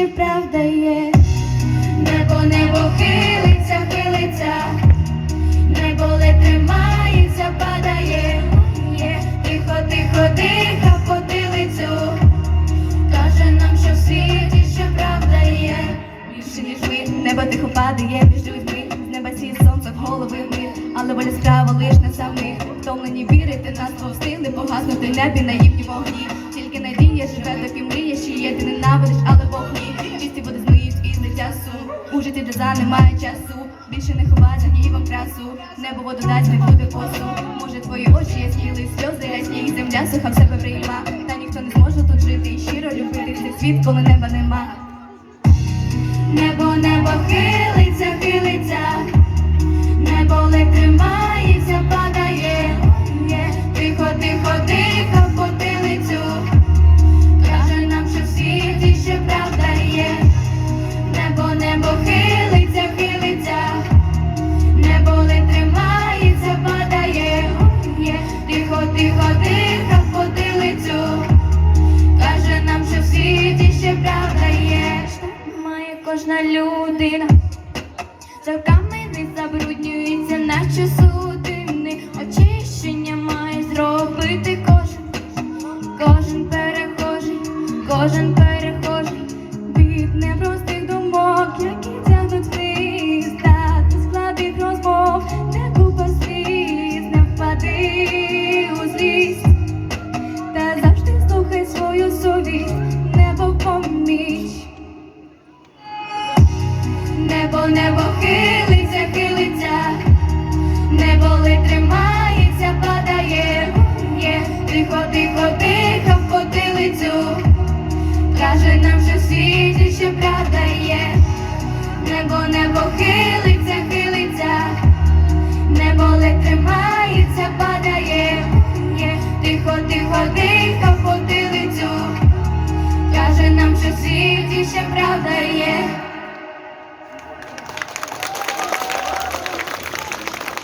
ще правда є. Небо, небо хилиться, хилиться, небо ледь тримається, падає. Є. Тихо, тихо, тихо, потилицю. Каже нам, що в світі ще правда є. Більше ніж ми, небо тихо падає між людьми. З неба сіє сонце в голови ми, але воля справа лиш не самих. Втомлені вірити нас повстигли, погаснути небі наївні вогні. Тільки надія живе, доки деза немає часу. Більше не ховати гнівом красу. Небо воду дасть не буде косу. Може твої очі ясніли, сльози рясні, земля суха в себе прийма. Та ніхто не зможе тут жити і щиро любити цей світ, коли неба нема. Небо, небо хилиться, тихо, потилицю. Каже нам, що в світі ще правда є. Має кожна людина. Роками не забруднюється, наче судини. Очищення має зробити кожен, кожен перехожий, кожен перехожий небо поміч, небо небо хилиться, хилиться, небо тримається, падає, є, тихо, тихо, дихав потилицю, каже нам, що світі, ще правда є, небо небо хилиться. чужих, ще правда є.